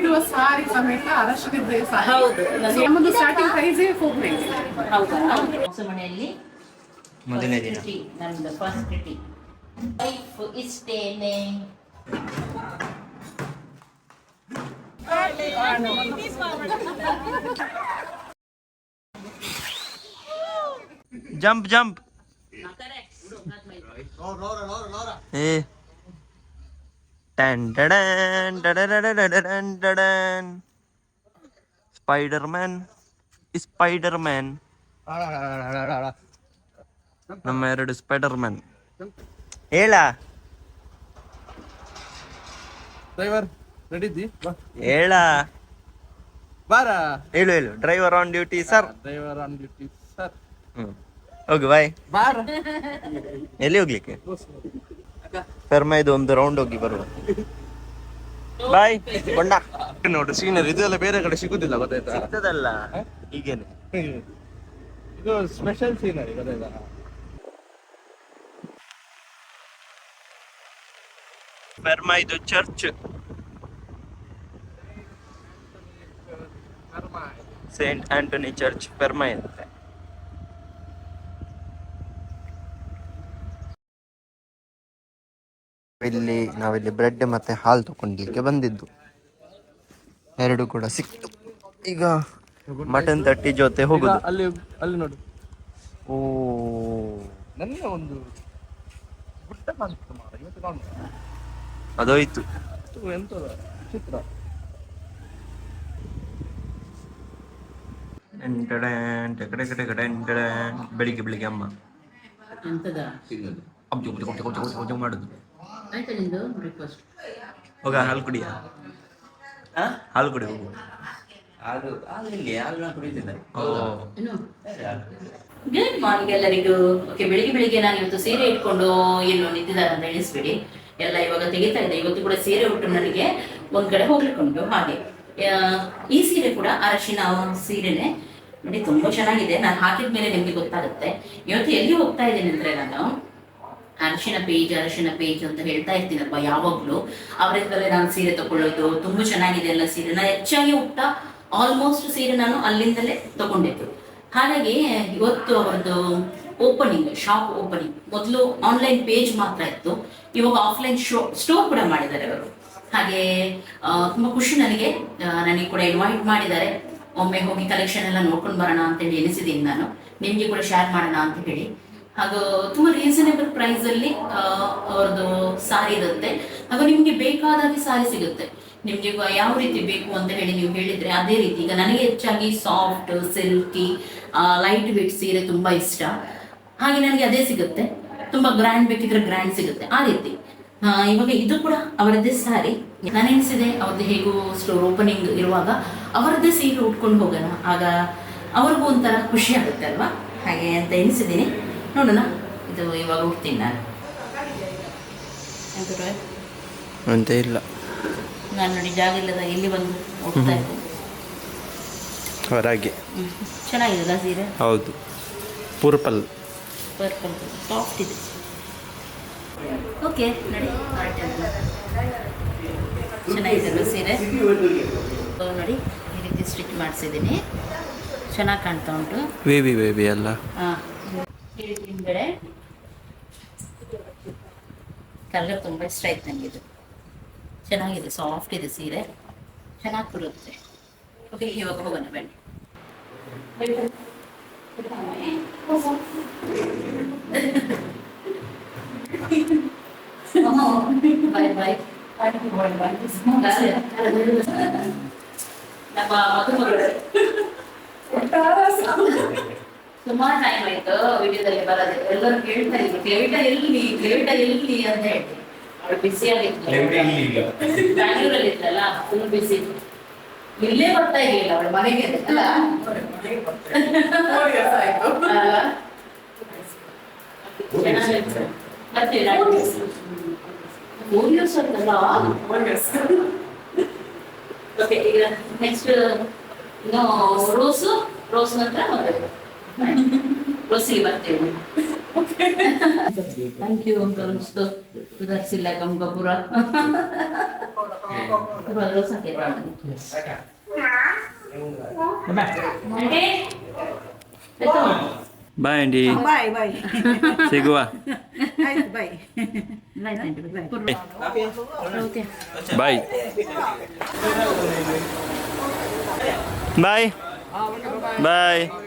ಇಡುವ ಸಾರಿ ಸಮೇತ ಅರಶಿನದ ಸಾರಿ. ಹೌದು ನನಗೆ- ನಮ್ಮದು ಸ್ಟಾರ್ಟಿಂಗ್ ಪ್ರೈಸೇ ಫೋರ್ ನೈಂಟಿ ಹೌದಾ. ಮನೆಯಲ್ಲಿ ಮೊದಲನೇ ದಿನ. ನಮ್ದು ಫಸ್ಟ್ ಟೀ ಲೈಫ್ ಇಷ್ಟೇನೆ ಜಂಪ್ ಜಂಪ್ ಏ. ಸ್ಪೈಡರ್ಮ್ಯಾನ್ ಟಡಡಡಡಡನ್ ಟಡನ್ ಸ್ಪೈಡರ್ ಮ್ಯಾನ್ ಸ್ಪೈಡರ್ ಮ್ಯಾನ್ ನಮ್ಮ ಎರಡು ಸ್ಪೈಡರ್ ಮ್ಯಾನ್ ಹೇಳ. ಡ್ರೈವರ್ ರೆಡಿ ಇದ್ದಿ? ಬಾ. ಹೇಳ. ಬಾರ. ಹೇಳು ಹೇಳು. Driver on duty sir driver on duty sir hmm. ಹೋಗು ಬಾಯ್ ಬಾರ. ಎಲ್ಲಿ ಹೋಗ್ಲಿಕ್ಕೆ? ಫೆರ್ಮೈದು ಒಂದು ರೌಂಡ್ ಹೋಗಿ ಬರುವ ಬಾಯ್ ಬಣ್ಣ. ನೋಡು ಸೀನರಿ ಇದೆಲ್ಲ ಬೇರೆ ಕಡೆ ಸಿಗುದಿಲ್ಲ ಗೊತ್ತಾಯ್ತಾ? ಸಿಗ್ತದಲ್ಲ. ಹೀಗೇನೆ. ಇದು ಸ್ಪೆಷಲ್ ಸೀನರಿ ಗೊತ್ತಾಯ್ತಾ? ಫೆರ್ಮೈದು ಚರ್ಚ್ ಸೇಂಟ್ ಆಂಟೋನಿ ಚರ್ಚ್ ಫೆರ್ಮ ಇಲ್ಲಿ ನಾವಿಲ್ಲಿ ಬ್ರೆಡ್ ಮತ್ತೆ ಹಾಲು ತಗೊಂಡ್ಲಿಕ್ಕೆ ಬಂದಿದ್ದು ಎರಡು ಕೂಡ ಸಿಕ್ತು ಈಗ ಮಟನ್ ತಟ್ಟಿ ಜೊತೆ ಹೋಗುದು ಅಲ್ಲಿ ಅಲ್ಲಿ ನೋಡು ಓ ನನ್ನ ಒಂದು ಗುಡ್ಡ ಮಾರ ಇವತ್ತು ಕಾಣುದು ಅದೋಯ್ತು ಎಂತದ ಚಿತ್ರ. ಬೆಳಿಗ್ಗೆ ಬೆಳಿಗ್ಗೆ ಅಮ್ಮ ಎಂತದ ಮಾಡುದು ಆಯ್ತಾ ನಿಂದು ಬ್ರೇಕ್ಫಾಸ್ಟ್ ಹೋಗ ಹಾಲು ಕುಡಿಯ. ಹಾಲು ಕುಡಿ ಹೋಗು. ಹಾಲು ಹಾಲು ಇಲ್ಲಿ ಹಾಲು ನಾನು ಕುಡಿತಿದ್ದೆ ಗುಡ್ ಮಾರ್ನಿಂಗ್ ಎಲ್ಲರಿಗೂ. ಓಕೆ ಬೆಳಿಗ್ಗೆ ಬೆಳಿಗ್ಗೆ ನಾನು ಇವತ್ತು ಸೀರೆ ಇಟ್ಕೊಂಡು ಎಲ್ಲೋ ನಿಂತಿದ್ದಾರೆ ಅಂತ ಎಣಿಸ್ಬಿಡಿ. ಎಲ್ಲ ಇವಾಗ ತೆಗಿತಾ ಇದೆ. ಇವತ್ತು ಕೂಡ ಸೀರೆ ಉಟ್ಟು ನನಗೆ ಒಂದ್ ಕಡೆ ಹೋಗ್ಲಿಕ್ಕುಂಟು ಹಾಗೆ ಈ ಸೀರೆ ಕೂಡ ಅರಶಿನ ಸೀರೆನೆ. ನೋಡಿ ತುಂಬಾ ಚೆನ್ನಾಗಿದೆ. ನಾನು ಹಾಕಿದ್ಮೇಲೆ ನಿಮ್ಗೆ ಗೊತ್ತಾಗುತ್ತೆ. ಇವತ್ತು ಎಲ್ಲಿ ಹೋಗ್ತಾ ಇದ್ದೀನಿ ಅಂದ್ರೆ ನಾನು ಅರಿಶಿನ ಪೇಜ್ ಅರಿಶಿನ ಪೇಜ್ ಅಂತ ಹೇಳ್ತಾ ಇರ್ತೀನಪ್ಪ ಯಾವಾಗ್ಲೂ. ಅವರಿಂದಲೇ ನಾನು ಸೀರೆ ತಗೊಳ್ಳೋದು ತುಂಬಾ ಚೆನ್ನಾಗಿದೆ ಅಲ್ಲ ಸೀರೆ. ನಾನು ಹೆಚ್ಚಾಗಿ ಹುಟ್ಟ ಆಲ್ಮೋಸ್ಟ್ ಸೀರೆ ನಾನು ಅಲ್ಲಿಂದಲೇ ತಗೊಂಡಿದ್ದು. ಹಾಗಾಗಿ ಇವತ್ತು ಅವರದ್ದು ಓಪನಿಂಗ್ ಶಾಪ್ ಓಪನಿಂಗ್ ಮೊದಲು ಆನ್ಲೈನ್ ಪೇಜ್ ಮಾತ್ರ ಇತ್ತು. ಇವಾಗ ಆಫ್ಲೈನ್ ಶೋ ಸ್ಟೋರ್ ಕೂಡ ಮಾಡಿದ್ದಾರೆ ಅವರು. ಹಾಗೆ ತುಂಬಾ ಖುಷಿ ನನಗೆ. ನನಗೆ ಕೂಡ ಇನ್ವೈಟ್ ಮಾಡಿದ್ದಾರೆ. ಒಮ್ಮೆ ಹೋಗಿ ಕಲೆಕ್ಷನ್ ಎಲ್ಲ ನೋಡ್ಕೊಂಡು ಬರೋಣ ಅಂತೇಳಿ ಎನಿಸಿದ್ದೀನಿ ನಾನು. ನಿಮ್ಗೆ ಕೂಡ ಶೇರ್ ಮಾಡೋಣ ಅಂತ ಹೇಳಿ. ಹಾಗೂ ತುಂಬಾ ರೀಸನೇಬಲ್ ಪ್ರೈಸ್ ಅಲ್ಲಿ ಅವ್ರದ್ದು ಸಾರಿ ಇರುತ್ತೆ. ಹಾಗೂ ನಿಮ್ಗೆ ಬೇಕಾದಾಗೆ ಸಾರಿ ಸಿಗುತ್ತೆ. ನಿಮ್ಗೆ ಯಾವ ರೀತಿ ಬೇಕು ಅಂತ ಹೇಳಿ ನೀವು ಹೇಳಿದ್ರೆ ಅದೇ ರೀತಿ. ಈಗ ನನಗೆ ಹೆಚ್ಚಾಗಿ ಸಾಫ್ಟ್ ಸಿಲ್ಕಿ ಲೈಟ್ ವೇಟ್ ಸೀರೆ ತುಂಬಾ ಇಷ್ಟ. ಹಾಗೆ ನನಗೆ ಅದೇ ಸಿಗುತ್ತೆ. ತುಂಬಾ ಗ್ರ್ಯಾಂಡ್ ಬೇಕಿದ್ರೆ ಗ್ರ್ಯಾಂಡ್ ಸಿಗುತ್ತೆ. ಆ ರೀತಿ. ಇವಾಗ ಇದು ಕೂಡ ಅವರದ್ದೇ ಸಾರಿ ನಾನೆನಿಸಿದೆ? ಅವ್ರದ್ದು ಹೇಗೂ ಸ್ಟೋರ್ ಓಪನಿಂಗ್ ಇರುವಾಗ ಅವರದ್ದೇ ಸೀರೆ ಉಟ್ಕೊಂಡು ಹೋಗೋಣ. ಆಗ ಅವ್ರಿಗೂ ಒಂಥರ ಖುಷಿ ಆಗುತ್ತೆ ಅಲ್ವಾ? ಹಾಗೆ ಅಂತ ಎನಿಸಿದ್ದೀನಿ ನೋಡೋಣ. ಇದು ಇವಾಗ ಹೋಗ್ತೀನಿ ನಾನು? ಅಂತ ಇಲ್ಲ. ನಾನು ನೋಡಿ ಜಾಗ ಇಲ್ಲದ ಇಲ್ಲಿ ಬಂದು ಹೋಗ್ತಾ ಇದ್ದೆ? ಹೊರಗೆ. ಚೆನ್ನಾಗಿದೆ ಸೀರೆ? ಹೌದು. ಪೂರ್ಪಲ್. ಪರ್ಪಲ್. ಸಾಫ್ಟ್ ಇದೆ. ಓಕೆ ನೋಡಿ. ಚೆನ್ನಾಗಿದೆ ಸೀರೆ? ನೋಡಿ ಈ ರೀತಿ ಸ್ಟಿಚ್ ಮಾಡಿಸಿದ್ದೀನಿ. ಚೆನ್ನಾಗಿ ಕಾಣ್ತಾ ಉಂಟು. ವೇವಿ ವೇವಿ ಅಲ್ಲ. ಹಾಂ. ಹಿಂದ್ಗಡೆ ಕಲರ್ ತುಂಬ ಇಷ್ಟ ಆಯ್ತು ನನಗೆ ಇದು ಚೆನ್ನಾಗಿದೆ ಸಾಫ್ಟ್ ಇದೆ ಸೀರೆ. ಚೆನ್ನಾಗಿ ಬರುತ್ತೆ ಓಕೆ ಇವಾಗ ಹೋಗೋಣ ಬನ್ನಿ. ಬಾಯ್ ಬಾಯ್ ನಮ್ಮ ಮದುಮಗಳು. ಸುಮಾರು ಟೈಮ್ ಆಯ್ತು ವಿಡಿಯೋದಲ್ಲಿ ಬರೋದು. ಎಲ್ಲರೂ ಕೇಳ್ತಾ ಇದ್ರು. ಕ್ಲೇವಿಟ ಎಲ್ಲಿ ಕ್ಲೇವಿಟ ಎಲ್ಲಿ ಅಂತ ಹೇಳಿ ಅವಳು ಬಿಸಿ ಆಗಿತ್ತು ಬ್ಯಾಂಗ್ಳೂರಲ್ಲಿ ಇದ್ರಲ್ಲ ಫುಲ್ ಬಿಸಿ ಇಲ್ಲೇ ಬರ್ತಾ ಇರ್ಲಿಲ್ಲ ಅವ್ರ ಮನೆಗೆ. ಅಲ್ಲ. ಮೂರು ದಿವಸ ಅಂತಲ್ಲ ಓಕೆ ಈಗ ನೆಕ್ಸ್ಟ್ ಇನ್ನು ರೋಸು ರೋಸ್ ನಂತರ ಮದುವೆ we'll see about doing. Thank you, Uncle Rusto. Sudah sila kang gapura. Bago sakit. Yes. Mama. Okay. Ito. Bye, Andy. Oh, bye, bye. Say goodbye. Bye, bye. Bye. Bye. Bye. Bye.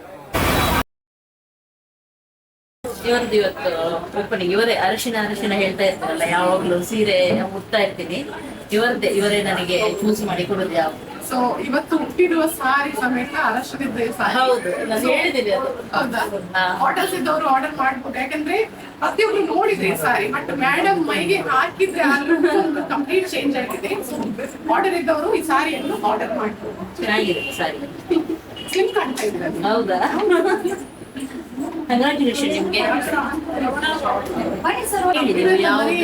ಇವರದ್ದು ಇವತ್ತು opening ಇವರೇ ಅರಶಿನ ಅರಶಿನ ಹೇಳ್ತಾ ಇರ್ತಾರಲ್ಲ ಯಾವಾಗ್ಲೂ ಸೀರೆ ಹುಡ್ತಾ ಇರ್ತೀನಿ. ಇವರದ್ದೇ ಇವರೇ ನನಗೆ ಚೂಸ್ ಮಾಡಿ ಕೊಡೋದು ಯಾವ ಸೊ ಇವತ್ತು ಹುಟ್ಟಿರುವ ಸಾರಿ ಸಮೇತ ಅರಶಿನಿದ್ದ ಹೌದು ನಾನು ಹೇಳಿದ್ದೀನಿ ಅದು. ಹೌದಾ. ಹೋಟೆಲ್ಸ್ ಇದ್ದವರು ಆರ್ಡರ್ ಮಾಡ್ಬೋದು ಯಾಕಂದ್ರೆ ಪ್ರತಿಯೊಬ್ರು ನೋಡಿದ್ರೆ ಸಾರಿ ಬಟ್ ಮೇಡಮ್ ಮೈಗೆ ಹಾಕಿದ್ರೆ ಆದ್ರೂ ಕಂಪ್ಲೀಟ್ ಚೇಂಜ್ ಆಗಿದೆ. ಆರ್ಡರ್ ಇದ್ದವರು ಈ ಸಾರಿಯನ್ನು ಆರ್ಡರ್ ಮಾಡ್ಬೋದು ಚೆನ್ನಾಗಿದೆ ಸಾರಿ. ಸ್ಲಿಮ್ ಕಾಣ್ತಾ ಇದ್ರೆ. ಹೌದಾ. கங்க்ராச்சுலேஷன் இங்கே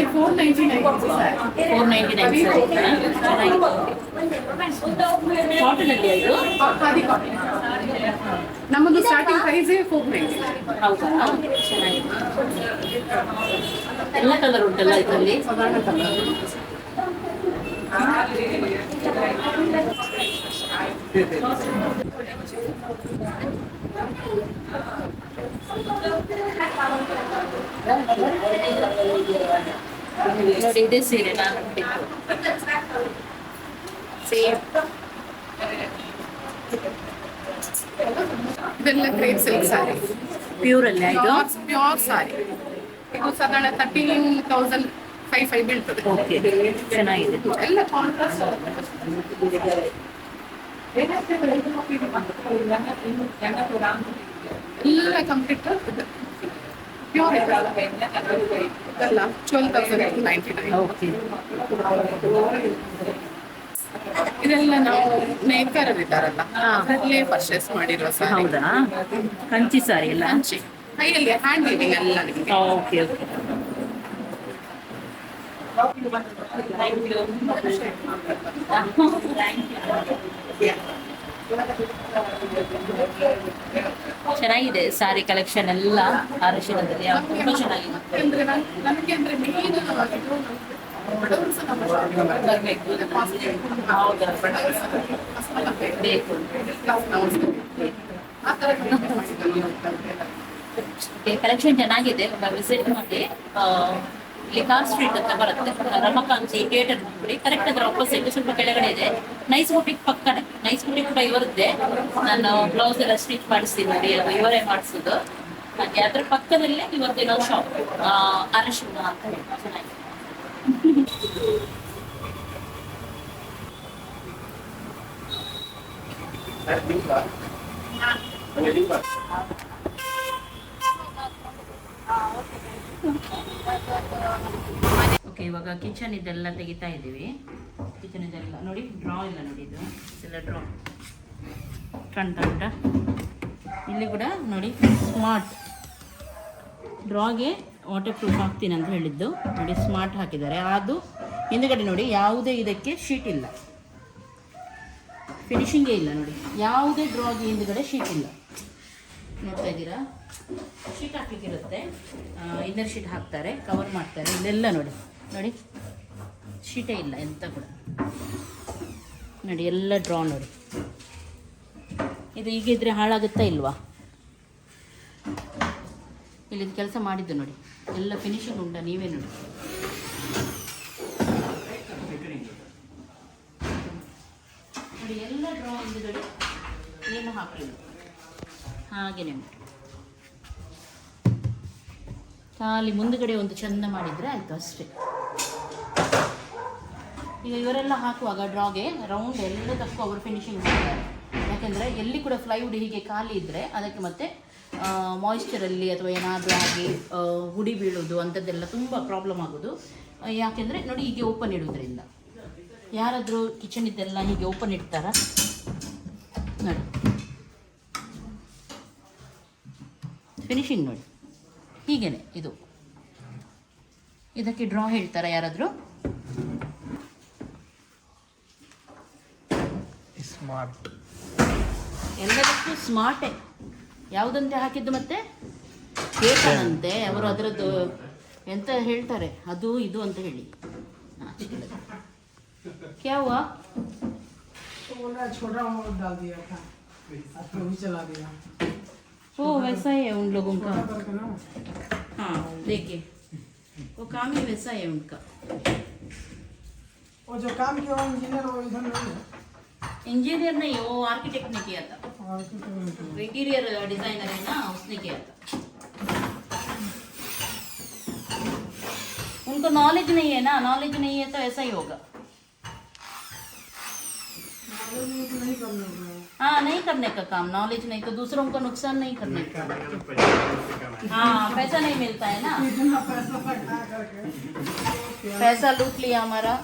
four ninety nine four ninety nine cotton ಅಲ್ಲಿ ಇದು ಖಾದಿ ಕಾಟನ್ ನಮ್ಮದು ಸ್ಟಾರ್ಟಿಂಗ್ ಪ್ರೈಸ್ ಫೋರ್ ನೈಂಟಿ ಎಲ್ಲ ಕಲರ್ ಉಂಟಲ್ಲ ಇದರಲ್ಲಿ ಸಾಧಾರಣ ಕಲರ್ Thank you. ನೋಡಿ ಇದೇ ಸೀರೆ ನಾನು ಸೇಮ್ ಇದೆಲ್ಲ ಕ್ರೇಪ್ ಸಿಲ್ಕ್ ಸಾರಿ ಪ್ಯೂರ್ ಅಲ್ಲ ಇದು? ಪ್ಯೂರ್ ಸಾರಿ ಇದು ಸಾಧಾರಣ ತರ್ಟೀನ್ ತೌಸಂಡ್ ಫೈವ್ ಫೈವ್ ಬೀಳ್ತದೆ. ಓಕೆ ಚೆನ್ನಾಗಿದೆ. ಎಲ್ಲ ಕಾಂಟ್ರಾಸ್ಟ್ ಎಲ್ಲ ಕಂಪ್ಲೀಟ್ ಪ್ಯೂರ್ ಇದೆಲ್ಲ twelve thousand ninety nine okay ಇದೆಲ್ಲ ನಾವು ನೇಕಾರರಿದ್ದಾರಲ್ಲ ಅದರಲ್ಲೇ ಪರ್ಚೇಸ್ ಮಾಡಿರೋ ಸಹ ಹೌದಾ? ಕಂಚಿ ಸಾರಿ ಎಲ್ಲ? ಕಂಚಿ. ಕೈಯಲ್ಲಿ ಹ್ಯಾಂಡ್ ವೀವಿಂಗ್ ಎಲ್ಲ ನಿಮಗೆ. ಓಕೆ ಓಕೆ ಚೆನ್ನಾಗಿದೆ ಸಾರಿ ಕಲೆಕ್ಷನ್ ಎಲ್ಲ ಅರಶಿನದಲ್ಲಿ ತುಂಬ ಚೆನ್ನಾಗಿದೆ. ಕಲೆಕ್ಷನ್ ಚೆನ್ನಾಗಿದೆ. ವಿಸಿಟ್ ಮಾಡಿ. ಕಾರ್ ಸ್ಟ್ರೀಟ್ ಅಂತ ಬರುತ್ತೆ. ರಮಕಾಂತಿ ಥಿಯೇಟರ್ ನೋಡಿ ಕರೆಕ್ಟ್ ಅದರ ಆಪೋಸಿಟ್ ಸ್ವಲ್ಪ ಕೆಳಗಡೆ ಇದೆ. ನೈಸ್ ಬುಟಿಕ್ ಪಕ್ಕನೆ. ನೈಸ್ ಬುಟಿಕ್ ಕೂಡ ಇವರದ್ದೇ ನಾನು ಬ್ಲೌಸ್ ಎಲ್ಲ ಸ್ಟಿಚ್ ಮಾಡಿಸ್ತೀನಿ ಅದು ಇವರೇ ಮಾಡಿಸೋದು. ಹಾಗೆ ಅದ್ರ ಪಕ್ಕದಲ್ಲೇ ಇವತ್ತು ಇನ್ನೊಂದು ಶಾಪ್ ಅರಶಿನ ಅಂತ ಹೇಳಿ. ಚೆನ್ನಾಗಿದೆ. ಓಕೆ ಇವಾಗ ಕಿಚನ್ ಇದೆಲ್ಲ ತೆಗಿತಾ ಇದ್ದೀವಿ. ಕಿಚನ್ ಇದೆಲ್ಲ ನೋಡಿ ಡ್ರಾ ಇಲ್ಲ ನೋಡಿ ಇದು. ಇದೆಲ್ಲ ಡ್ರಾ ಉಂಟಾ ಇಲ್ಲಿ ಕೂಡ ನೋಡಿ ಸ್ಮಾರ್ಟ್ ಡ್ರಾಗೆ ವಾಟರ್ ಪ್ರೂಫ್ ಹಾಕ್ತೀನಿ ಅಂತ ಹೇಳಿದ್ದು. ನೋಡಿ ಸ್ಮಾರ್ಟ್ ಹಾಕಿದ್ದಾರೆ. ಅದು ಹಿಂದುಗಡೆ ನೋಡಿ, ಯಾವುದೇ ಇದಕ್ಕೆ ಶೀಟ್ ಇಲ್ಲ. ಫಿನಿಶಿಂಗೇ ಇಲ್ಲ ನೋಡಿ. ಯಾವುದೇ ಡ್ರಾಗೆ ಹಿಂದುಗಡೆ ಶೀಟ್ ಇಲ್ಲ. ನೋಡ್ತಾ ಇದ್ದೀರಾ? ಶೀಟ್ ಹಾಕ್ಲಿಕ್ಕಿರುತ್ತೆ ಇನ್ನರ್ ಶೀಟ್ ಹಾಕ್ತಾರೆ ಕವರ್ ಮಾಡ್ತಾರೆ. ಇಲ್ಲೆಲ್ಲ ನೋಡಿ ನೋಡಿ. ಶೀಟೇ ಇಲ್ಲ, ಎಂತ ಕೂಡ. ನೋಡಿ, ಎಲ್ಲ ಡ್ರಾ ನೋಡಿ. ಇದು ಈಗಿದ್ರೆ ಹಾಳಾಗುತ್ತಾ ಇಲ್ವಾ? ಇಲ್ಲಿ ಕೆಲಸ ಮಾಡಿದ್ದು ನೋಡಿ. ಎಲ್ಲ ಫಿನಿಶಿಂಗ್ ಉಂಟ, ನೀವೇ ನೋಡಿ. ನೋಡಿ, ಎಲ್ಲ ಡ್ರಾ ಹಿಂದುಗಡೆ ಏನು ಹಾಕಲಿಲ್ಲ. ಹಾಗೇನೆ ಖಾಲಿ ಮುಂದುಗಡೆ ಒಂದು ಚಂದ ಮಾಡಿದರೆ ಆಯಿತು ಅಷ್ಟೇ. ಈಗ ಇವರೆಲ್ಲ ಹಾಕುವಾಗ ಡ್ರಾಗೆ ರೌಂಡ್ ಎಲ್ಲದಕ್ಕೂ ಅವರು ಫಿನಿಶಿಂಗ್ ಮಾಡ್ತಾರೆ. ಯಾಕೆಂದರೆ ಎಲ್ಲಿ ಕೂಡ ಫ್ಲೈವುಡ್ ಹೀಗೆ ಖಾಲಿ ಇದ್ದರೆ ಅದಕ್ಕೆ ಮತ್ತೆ ಮಾಯಿಶ್ಚರಲ್ಲಿ ಅಥವಾ ಏನಾದರೂ ಆಗಿ ಹುಡಿ ಬೀಳೋದು ಅಂಥದ್ದೆಲ್ಲ ತುಂಬ ಪ್ರಾಬ್ಲಮ್ ಆಗೋದು. ಯಾಕೆಂದರೆ ನೋಡಿ ಹೀಗೆ ಓಪನ್ ಇಡೋದ್ರಿಂದ ಯಾರಾದರೂ ಕಿಚನ್ ಇದೆಲ್ಲ ಹೀಗೆ ಓಪನ್ ಇಡ್ತಾರಾ? ನೋಡಿ. ಫಿನಿಶಿಂಗ್ ನೋಡಿ. ಹೀಗೇನೆ ಇದು ಇದಕ್ಕೆ ಡ್ರಾ ಹೇಳ್ತಾರಾ ಯಾರಾದರೂ ಸ್ಮಾರ್ಟ್ ಎಲ್ಲದಕ್ಕೂ ಸ್ಮಾರ್ಟೇ ಯಾವುದಂತೆ ಹಾಕಿದ್ದು ಮತ್ತೆ ಕೇಕನಂತೆ ಅವರು ಅದರದ್ದು ಎಂತ ಹೇಳ್ತಾರೆ ಅದು ಇದು ಅಂತ ಹೇಳಿ ಹಾ, ಚಿಕ್ಕದು. ಕ್ಯಾವ तो बोल रहा है छोटा मोबाइल डाल दिया था ओ वैसा ही है उन लोगों का। हाँ देखिए। वो काम ही वैसा है उनका। वो जो काम किया इंजीनियर वो इधर नहीं है? इंजीनियर नहीं वो आर्किटेक्ट ने किया था। इंटीरियर डिज़ाइनर है ना उसने किया था। उनको नॉलेज नहीं है ना नॉलेज नहीं है तो ऐसा ही होगा। नॉलेज नहीं करना है हाँ नहीं करने का काम नॉलेज नहीं तो दूसरों को नुकसान नहीं करने का हाँ पैसा नहीं मिलता है ना इतना पैसा लगा करके पैसा लूट लिया हमारा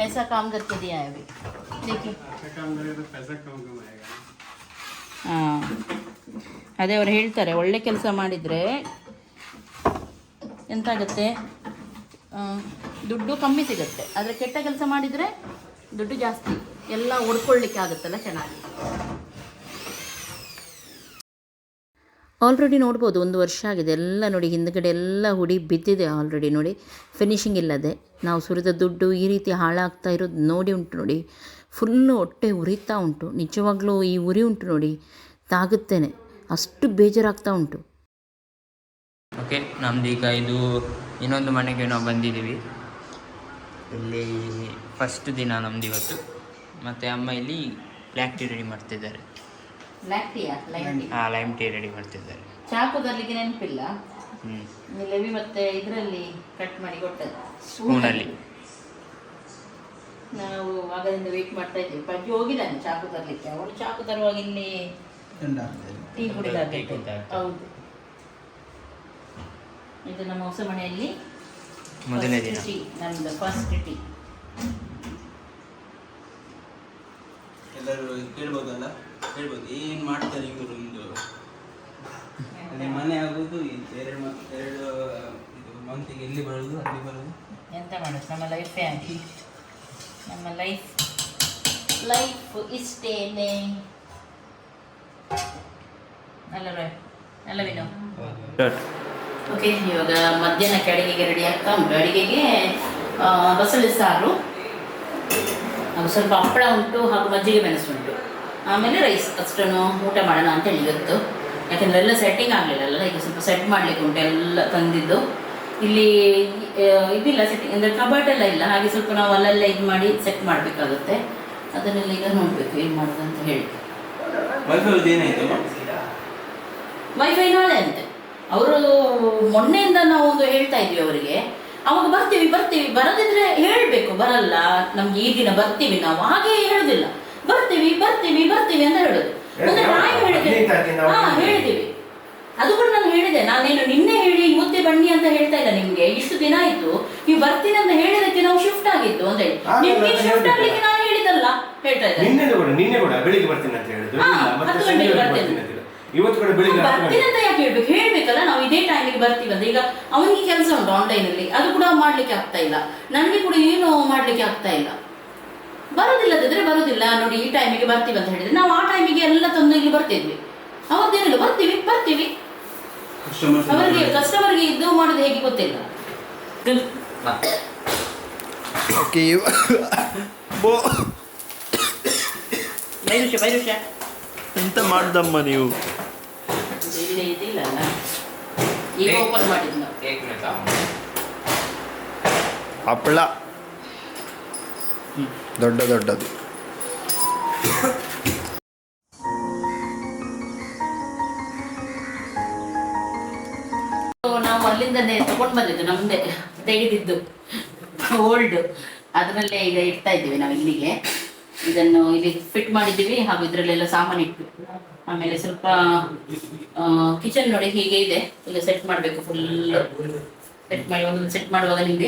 ऐसा काम करके दिया है अभी देखिए ಹಾಂ ಅದೇ ಅವ್ರು ಹೇಳ್ತಾರೆ ಒಳ್ಳೆ ಕೆಲಸ ಮಾಡಿದರೆ ಎಂತಾಗುತ್ತೆ ಆ, ದುಡ್ಡು ಕಮ್ಮಿ ಸಿಗುತ್ತೆ ಆದರೆ ಕೆಟ್ಟ ಕೆಲಸ ಮಾಡಿದರೆ ದುಡ್ಡು ಜಾಸ್ತಿ ಎಲ್ಲ ಒಡ್ಕೊಳ್ಳಿಕ್ಕೆ ಆಗುತ್ತಲ್ಲ ಚೆನ್ನಾಗಿ. ಆಲ್ರೆಡಿ ನೋಡ್ಬೋದು ಒಂದು ವರ್ಷ ಆಗಿದೆ. ಎಲ್ಲ ನೋಡಿ ಹಿಂದ್ಗಡೆ ಎಲ್ಲ ಹುಡಿ ಬಿದ್ದಿದೆ ಆಲ್ರೆಡಿ ನೋಡಿ. ಫಿನಿಶಿಂಗ್ ಇಲ್ಲದೆ ನಾವು ಸುರಿದ ದುಡ್ಡು ಈ ರೀತಿ ಹಾಳಾಗ್ತಾ ಇರೋದು ನೋಡಿ ಉಂಟು ನೋಡಿ. ಫುಲ್ಲು ಹೊಟ್ಟೆ ಉರಿತಾ ಉಂಟು. ನಿಜವಾಗ್ಲೂ ಈ ಉರಿ ಉಂಟು ನೋಡಿ. ತಾಗುತ್ತೇನೆ. ಅಷ್ಟು ಬೇಜಾರಾಗ್ತಾ ಉಂಟು. ಓಕೆ ನಮ್ದು ಈಗ ಇದು ಇನ್ನೊಂದು ಮನೆಗೆ ನಾವು ಬಂದಿದ್ದೀವಿ. ಇಲ್ಲಿ ಫಸ್ಟ್ ದಿನ ನಮ್ದು ಇವತ್ತು. ಮತ್ತು ಅಮ್ಮ ಇಲ್ಲಿ ಬ್ಲ್ಯಾಕ್ ಟೀ ರೆಡಿ ಮಾಡ್ತಿದ್ದಾರೆ. ಹಾಂ ಲೈಮ್ ಟೀ ರೆಡಿ ಮಾಡ್ತಿದ್ದಾರೆ. ಚಾಕು ತರಲಿಕ್ಕೆ ನೆನಪಿಲ್ಲ? ಲೆವಿ ಮತ್ತೆ ಇದರಲ್ಲಿ ಕಟ್ ಮಾಡಿ ಕೊಟ್ಟದ್ದು. ಸ್ಪೂನಲ್ಲಿ. ನಾವು ಆಗದಿಂದ ವೇಟ್ ಮಾಡ್ತಾ ಇದ್ದೀವಿ. ಬಜ್ಜಿ ಹೋಗಿದ್ದಾನೆ ಚಾಕು ತರಲಿಕ್ಕೆ. ಅವಳು ಚಾಕು ತರುವಾಗ ಇಲ್ಲಿ ಟೀ ಕುಡಿದಾಗಬೇಕು ಹೌದು. ಇದು ನಮ್ಮ ಹೊಸ ಮನೆಯಲ್ಲಿ ಮೊದಲನೇ ದಿನ. ಟೀ ನಮ್ದು ಫಸ್ಟ್ ಟೀ ಎಲ್ಲರೂ ಕೇಳ್ಬೋದಲ್ಲ ಹೇಳ್ಬೋದು. ಏನು ಮಾಡ್ತಾರೆ ಇವರು ಒಂದು ಅದೇ ಮನೆ ಆಗೋದು ಎರಡು ಮ- ಎರಡು ಇದು ಮಂತಿಗೆ ಇಲ್ಲಿ ಬರೋದು ಅಲ್ಲಿ ಬರೋದು ಎಂತ ಮಾಡೋದು? ನಮ್ಮ ಲೈಫೇ ಆಗಿ ನಮ್ಮ ಲೈಫ್ ಲೈಫ್ ಇಷ್ಟೇನೆ. ಅಲ್ಲವೇ? ಅಲ್ಲವೇನು? ಓಕೆ ಇವಾಗ ಮಧ್ಯಾಹ್ನಕ್ಕೆ ಅಡಿಗೆಗೆ ರೆಡಿ ಆಗ್ತಾ ಉಂಟು. ಅಡಿಗೆಗೆ ಬಸಳೆ ಸಾರು. ಸ್ವಲ್ಪ ಹಪ್ಪಳ ಉಂಟು ಹಾಗೂ ಮಜ್ಜಿಗೆ ಮೆಣಸು ಉಂಟು. ಆಮೇಲೆ ರೈಸ್ ಅಷ್ಟನ್ನು ಊಟ ಮಾಡೋಣ ಅಂತ ಹೇಳಿ ಇವತ್ತು. ಯಾಕಂದ್ರೆ ಎಲ್ಲ ಸೆಟ್ಟಿಂಗ್ ಆಗಲಿಲ್ಲ ಈಗ ಸ್ವಲ್ಪ ಸೆಟ್ ಮಾಡಲಿಕ್ಕೆ ಉಂಟು ಎಲ್ಲ ತಂದಿದ್ದು. ಇಲ್ಲಿ ಇದಿಲ್ಲ ಸೆಟ್ಟಿಂಗ್ ಅಂದರೆ ಕಬಾಟ್ ಎಲ್ಲ ಇಲ್ಲ ಹಾಗೆ ಸ್ವಲ್ಪ ನಾವು ಅಲ್ಲೆಲ್ಲ ಇದು ಮಾಡಿ ಸೆಟ್ ಮಾಡಬೇಕಾಗುತ್ತೆ. ಅದನ್ನೆಲ್ಲ ಈಗ ನೋಡಬೇಕು ಏನು ಮಾಡೋದು ಅಂತ ಹೇಳಿ. ವೈಫೈ ನಾಳೆ ಅಂತೆ. ಅವರು ಮೊನ್ನೆಯಿಂದ ನಾವು ಒಂದು ಹೇಳ್ತಾ ಇದ್ವಿ ಅವರಿಗೆ ಅವಾಗ ಬರ್ತೀವಿ ಬರ್ತೀವಿ. ಬರದಿದ್ರೆ ಹೇಳ್ಬೇಕು ಬರಲ್ಲ. ನಮ್ಗೆ ಈ ದಿನ ಬರ್ತೀವಿ ನಾವು. ಹಾಗೆ ಹೇಳುದಿಲ್ಲ. ಬರ್ತೀವಿ ಬರ್ತೀವಿ ಬರ್ತೀವಿ ಅಂತ ಹೇಳುದು. ಒಂದು ಟೈಮ್ ಹೇಳಿದೆ. ಹಾ ಹೇಳಿದೀವಿ ಅದು ಕೂಡ ನಾನು ಹೇಳಿದೆ. ನಾನೇನು ನಿನ್ನೆ ಹೇಳಿ ಮುದ್ದೆ ಬನ್ನಿ ಅಂತ ಹೇಳ್ತಾ ಇಲ್ಲ ನಿಮ್ಗೆ. ಇಷ್ಟು ದಿನ ಆಯ್ತು. ನೀವು ಬರ್ತೀನಿ ಅಂತ ಹೇಳಿದಕ್ಕೆ ನಾವು ಶಿಫ್ಟ್ ಆಗಿತ್ತು ಅಂತ ಹೇಳಿ. ನಿಮ್ಗೆ ಶಿಫ್ಟ್. ಆಗ್ಲಿಕ್ಕೆ ನಾನು ಹೇಳಿದಲ್ಲ ಹೇಳ್ತಾ ಇದ್ದೆ. ನಿನ್ನೆ ಕೂಡ ನಿನ್ನೆ ಕೂಡ ಬೆಳಿಗ್ಗೆ ಬರ್ತೀನಿ ಅಂತ ಹೇಳಿದ್ರು. ಬರ್ತೇನೆ. ಅಂತ. ಇವತ್ತು ಕೂಡ ಬೆಳಿಗ್ಗೆ ಬರ್ತೀನಿ ಅಂತ ಯಾಕೆ ಹೇಳ್ಬೇಕು ಹೇಳ್ಬೇಕಲ್ಲ ನಾವು ಇದೇ ಟೈಮಿಗೆ ಬರ್ತೀವಿ ಅಂತ. ಈಗ ಅವನಿಗೆ ಕೆಲಸ ಉಂಟು ಆನ್ಲೈನ್ ಅಲ್ಲಿ. ಅದು ಕೂಡ ಮಾಡ್ಲಿಕ್ಕೆ ಆಗ್ತಾ ಇಲ್ಲ. ನನಗೆ ಕೂಡ ಏನು ಮಾಡ್ಲಿಕ್ಕೆ ಆಗ್ತಾ ಇಲ್ಲ. ಬರೋದಿಲ್ಲದಿದ್ರೆ ಬರೋದಿಲ್ಲ. ನೋಡಿ ಈ ಟೈಮಿಗೆ ಬರ್ತೀವಿ ಅಂತ ಹೇಳಿದ್ರೆ ನಾವು ಆ ಟೈಮಿಗೆ ಎಲ್ಲ ತಂದು ಇಲ್ಲಿ ಬರ್ತಿದ್ವಿ. ಅವತ್ತೇನಿಲ್ಲ ಬರ್ತೀವಿ ಬರ್ತೀವಿ. ಅವರಿಗೆ ಕಸ್ಟಮರ್ಗೆ ಇದು ಮಾಡೋದು ಹೇಗೆ ಗೊತ್ತಿಲ್ಲ. ಎಂತ ಮಾಡ್ದಮ್ಮ ನೀವು? ಇಲ್ಲಿ ಇದಿಲ್ಲ ಅಲ್ಲ. ಈಗ ಓಪನ್ ಮಾಡಿದ್ದು ನಾವು ಹಪ್ಪಳ. ದೊಡ್ಡ ದೊಡ್ಡದು. ನಾವು ಅಲ್ಲಿಂದನೇ ತಗೊಂಡ್ ಬಂದಿದ್ದು ನಮ್ದೇ ತೆಗೆದಿದ್ದು ಓಲ್ಡ್ ಅದರಲ್ಲೇ ಈಗ ಇಡ್ತಾ ಇದ್ದೀವಿ ನಾವು ಇಲ್ಲಿಗೆ. ಇದನ್ನು ಇಲ್ಲಿ ಫಿಟ್ ಮಾಡಿದ್ದೀವಿ ಹಾಗೂ ಇದರಲ್ಲೆಲ್ಲ ಸಾಮಾನು ಇಟ್ಟು. ಆಮೇಲೆ ಸ್ವಲ್ಪ ಕಿಚನ್ ನೋಡಿ ಹೀಗೆ ಇದೆ. ಈಗ ಸೆಟ್ ಮಾಡಬೇಕು ಫುಲ್ ಸೆಟ್ ಮಾಡಿ ಒಂದೊಂದು ಸೆಟ್ ಮಾಡುವಾಗ ನಿಮಗೆ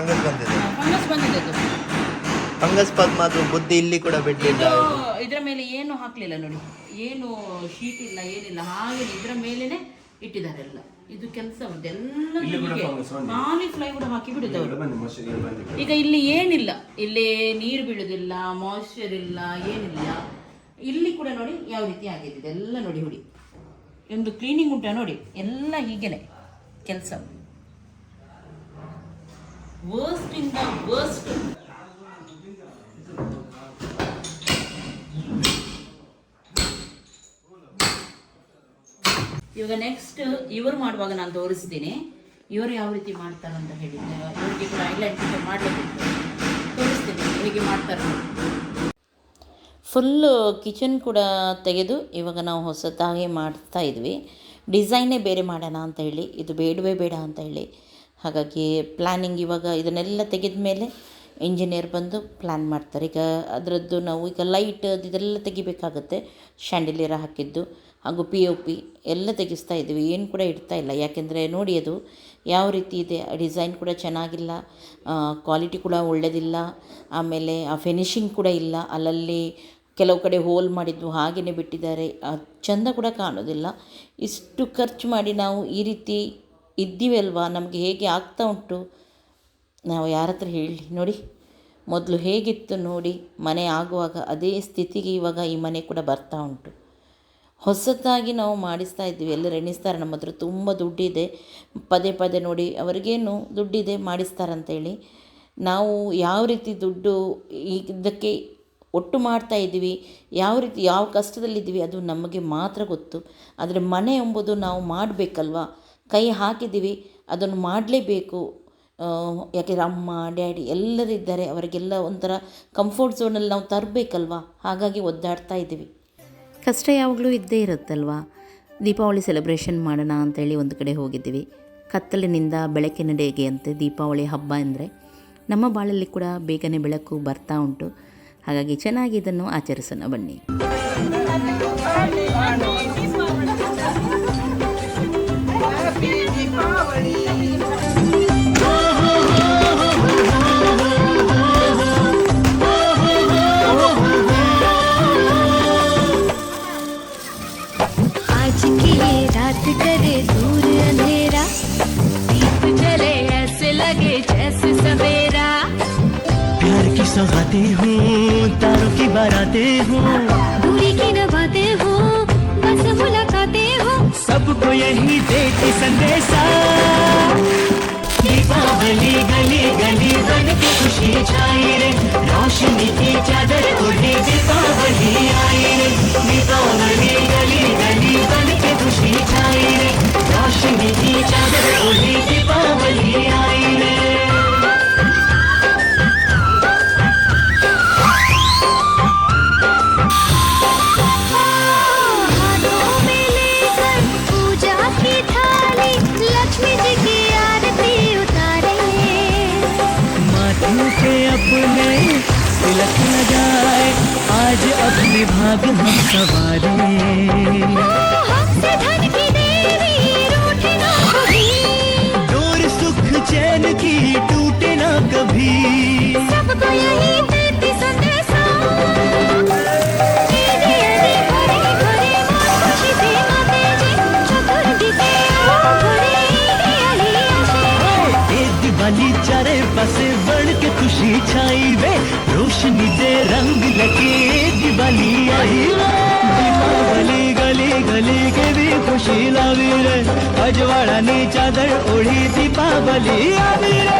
ಫಂಗಸ್ ಬಂದಿದೆ. ಫಂಗಸ್ ಬಂದಿದೆ ಅದು. ಫಂಗಸ್ ಪದ್ಮ ಅದು ಬುದ್ಧಿ ಇಲ್ಲಿ ಕೂಡ ಬಿಡ್ಲಿಲ್ಲ ಇದು ಇದರ ಮೇಲೆ ಏನು ಹಾಕ್ಲಿಲ್ಲ ನೋಡಿ. ಏನು ಶೀಟ್ ಇಲ್ಲ ಏನಿಲ್ಲ ಹಾಗೆ ಇದರ ಮೇಲೇನೆ ಇಟ್ಟಿದ್ದಾರೆ ಎಲ್ಲ. ಇದು ಕೆಲಸ ಎಲ್ಲ ಫ್ಲೈ ಕೂಡ ಹಾಕಿ ಬಿಡುತ್ತವರು ಈಗ ಇಲ್ಲಿ ಏನಿಲ್ಲ. ಇಲ್ಲಿ ನೀರು ಬೀಳುದಿಲ್ಲ ಮಾಯಿಶ್ಚರ್ ಇಲ್ಲ ಏನಿಲ್ಲ. ಇಲ್ಲಿ ಕೂಡ ನೋಡಿ ಯಾವ ರೀತಿ ಆಗಿದೆ ಇದೆಲ್ಲ ನೋಡಿ ಹುಡಿ ಒಂದು ಕ್ಲೀನಿಂಗ್ ಉಂಟ ನೋಡಿ. ಎಲ್ಲ ಹೀಗೇನೆ ಕೆಲಸ. ವರ್ಸ್ಟ್ ಇಂದ ವರ್ಸ್ಟ್ ಇವಾಗ ನೆಕ್ಸ್ಟ್ ಇವರು ಮಾಡುವಾಗ ನಾನು ತೋರಿಸ್ತೀನಿ. ಇವರು ಯಾವ ರೀತಿ ಮಾಡ್ತಾರೆ ಅಂತ ಹೇಳಿದ್ದೆ ಇವರಿಗೆ ಕೂಡ ಐಲ್ಯಾಂಡ್ ಮಾಡಲಿಕ್ಕೆ ತೋರಿಸ್ತೀನಿ ಹೇಗೆ ಮಾಡ್ತಾರೆ ಫುಲ್ಲು ಕಿಚನ್ ಕೂಡ ತೆಗೆದು ಇವಾಗ ನಾವು ಹೊಸತಾಗಿ ಮಾಡ್ತಾ ಇದ್ವಿ. ಡಿಸೈನೇ ಬೇರೆ ಮಾಡೋಣ ಅಂತ ಹೇಳಿ, ಇದು ಬೇಡವೇ ಬೇಡ ಅಂತ ಹೇಳಿ. ಹಾಗಾಗಿ ಪ್ಲ್ಯಾನಿಂಗ್ ಇವಾಗ ಇದನ್ನೆಲ್ಲ ತೆಗೆದ ಮೇಲೆ ಇಂಜಿನಿಯರ್ ಬಂದು ಪ್ಲ್ಯಾನ್ ಮಾಡ್ತಾರೆ. ಈಗ ಅದರದ್ದು ನಾವು ಈಗ ಲೈಟ್ ಅದು ಇದೆಲ್ಲ ತೆಗಿಬೇಕಾಗತ್ತೆ. ಶ್ಯಾಂಡಿಲಿಯರ್ ಹಾಕಿದ್ದು ಹಾಗೂ ಪಿ ಒ ಪಿ ಎಲ್ಲ ತೆಗಿಸ್ತಾ ಇದ್ದೀವಿ. ಏನು ಕೂಡ ಇಡ್ತಾ ಇಲ್ಲ. ಯಾಕೆಂದರೆ ನೋಡಿ ಅದು ಯಾವ ರೀತಿ ಇದೆ. ಡಿಸೈನ್ ಕೂಡ ಚೆನ್ನಾಗಿಲ್ಲ. ಕ್ವಾಲಿಟಿ ಕೂಡ ಒಳ್ಳೆಯದಿಲ್ಲ ಆಮೇಲೆ ಆ ಫಿನಿಶಿಂಗ್ ಕೂಡ ಇಲ್ಲ. ಅಲ್ಲಲ್ಲಿ ಕೆಲವು ಕಡೆ ಹೋಲ್ ಮಾಡಿದ್ದು ಹಾಗೆಯೇ ಬಿಟ್ಟಿದ್ದಾರೆ. ಚೆಂದ ಕೂಡ ಕಾಣೋದಿಲ್ಲ. ಇಷ್ಟು ಖರ್ಚು ಮಾಡಿ ನಾವು ಈ ರೀತಿ ಇದ್ದೀವಿ ಅಲ್ವಾ ನಮಗೆ ಹೇಗೆ ಆಗ್ತಾ ಉಂಟು? ನಾವು ಯಾರ ಹತ್ರ ಹೇಳಿ? ನೋಡಿ, ಮೊದಲು ಹೇಗಿತ್ತು ನೋಡಿ, ಮನೆ ಆಗುವಾಗ ಅದೇ ಸ್ಥಿತಿಗೆ ಇವಾಗ ಈ ಮನೆ ಕೂಡ ಬರ್ತಾ ಉಂಟು. ಹೊಸತಾಗಿ ನಾವು ಮಾಡಿಸ್ತಾ ಇದ್ದೀವಿ. ಎಲ್ಲರೂ ಎಣಿಸ್ತಾರೆ ನಮ್ಮ ಹತ್ರ ತುಂಬ ದುಡ್ಡಿದೆ. ಪದೇ ಪದೇ ನೋಡಿ, ಅವರಿಗೇನು ದುಡ್ಡಿದೆ ಮಾಡಿಸ್ತಾರಂತೇಳಿ. ನಾವು ಯಾವ ರೀತಿ ದುಡ್ಡು ಇದಕ್ಕೆ ಒಟ್ಟು ಮಾಡ್ತಾ ಇದ್ದೀವಿ, ಯಾವ ರೀತಿ, ಯಾವ ಕಷ್ಟದಲ್ಲಿದ್ದೀವಿ, ಅದು ನಮಗೆ ಮಾತ್ರ ಗೊತ್ತು. ಆದರೆ ಮನೆ ಎಂಬುದು ನಾವು ಮಾಡಬೇಕಲ್ವಾ? ಕೈ ಹಾಕಿದ್ದೀವಿ, ಅದನ್ನು ಮಾಡಲೇಬೇಕು. ಯಾಕೆಂದರೆ ಅಮ್ಮ, ಡ್ಯಾಡಿ ಎಲ್ಲರಿದ್ದಾರೆ ಅವರಿಗೆಲ್ಲ ಒಂಥರ ಕಂಫರ್ಟ್ ಝೋನಲ್ಲಿ ನಾವು ತರಬೇಕಲ್ವಾ? ಹಾಗಾಗಿ ಒದ್ದಾಡ್ತಾ ಇದ್ದೀವಿ. ಕಷ್ಟ ಯಾವಾಗಲೂ ಇದ್ದೇ ಇರುತ್ತಲ್ವಾ? ದೀಪಾವಳಿ ಸೆಲೆಬ್ರೇಷನ್ ಮಾಡೋಣ ಅಂತೇಳಿ ಒಂದು ಕಡೆ ಹೋಗಿದ್ದೀವಿ. ಕತ್ತಲಿನಿಂದ ಬೆಳಕಿನೆಡೆಗೆ ಅಂತೆ ದೀಪಾವಳಿ ಹಬ್ಬ ಅಂದರೆ ನಮ್ಮ ಬಾಳಲ್ಲಿ ಕೂಡ ಬೇಗನೆ ಬೆಳಕು ಬರ್ತಾ ಉಂಟು. ಹಾಗಾಗಿ ಚೆನ್ನಾಗಿ ಇದನ್ನು ಆಚರಿಸೋಣ ಬನ್ನಿ. 你。ছাই রে রোশনি কি চাঁদে भाग हम सवारे। चादर ओढ़ी दीपावली आवी रे